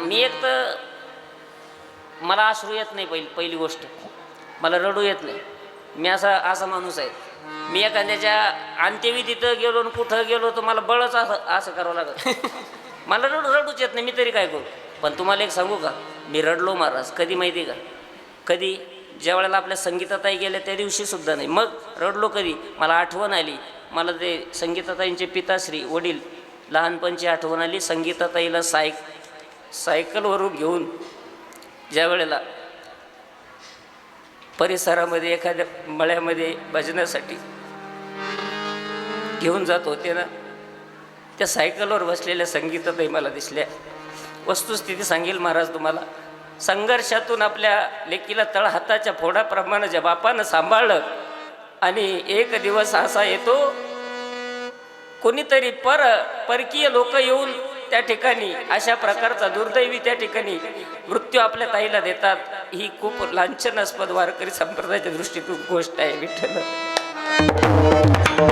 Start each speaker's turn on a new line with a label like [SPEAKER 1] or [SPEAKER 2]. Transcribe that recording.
[SPEAKER 1] मी एक तर मला अश्रू येत नाही पहिली पहिली गोष्ट. मला रडू येत नाही. मी असा असा माणूस आहे. मी एखाद्याच्या अंत्यविधीत गेलो आणि कुठं गेलो तर मला बळच असं असं करावं लागत. मला रडू रडूच येत नाही. मी तरी काय करू? पण तुम्हाला एक सांगू का? मी रडलो महाराज. कधी माहिती का? कधी? ज्या वेळेला आपल्या संगीताताई गेल्या त्या दिवशी सुद्धा नाही. मग रडलो कधी? मला आठवण आली. मला ते संगीताताईंचे पिताश्री वडील लहानपणची आठवण आली. संगीताताईला सायक सायकलवरून घेऊन ज्या वेळेला परिसरामध्ये एखाद्या मळ्यामध्ये भजनासाठी घेऊन जात होते ना त्या सायकलवर बसलेल्या संगीतातही मला दिसल्या. वस्तुस्थिती सांगेल महाराज तुम्हाला. संघर्षातून आपल्या लेकीला तळहाताच्या फोडाप्रमाणे ज्या बापानं सांभाळलं आणि एक दिवस असा येतो कोणीतरी पर परकीय लोक येऊन त्या ठिकाणी अशा प्रकारचा दुर्दैवी त्या ठिकाणी मृत्यू आपल्या ताईला देतात. ही खूप लांछनास्पद वारकरी संप्रदायाच्या दृष्टीतून गोष्ट आहे विठ्ठल.
[SPEAKER 2] विठ्ठल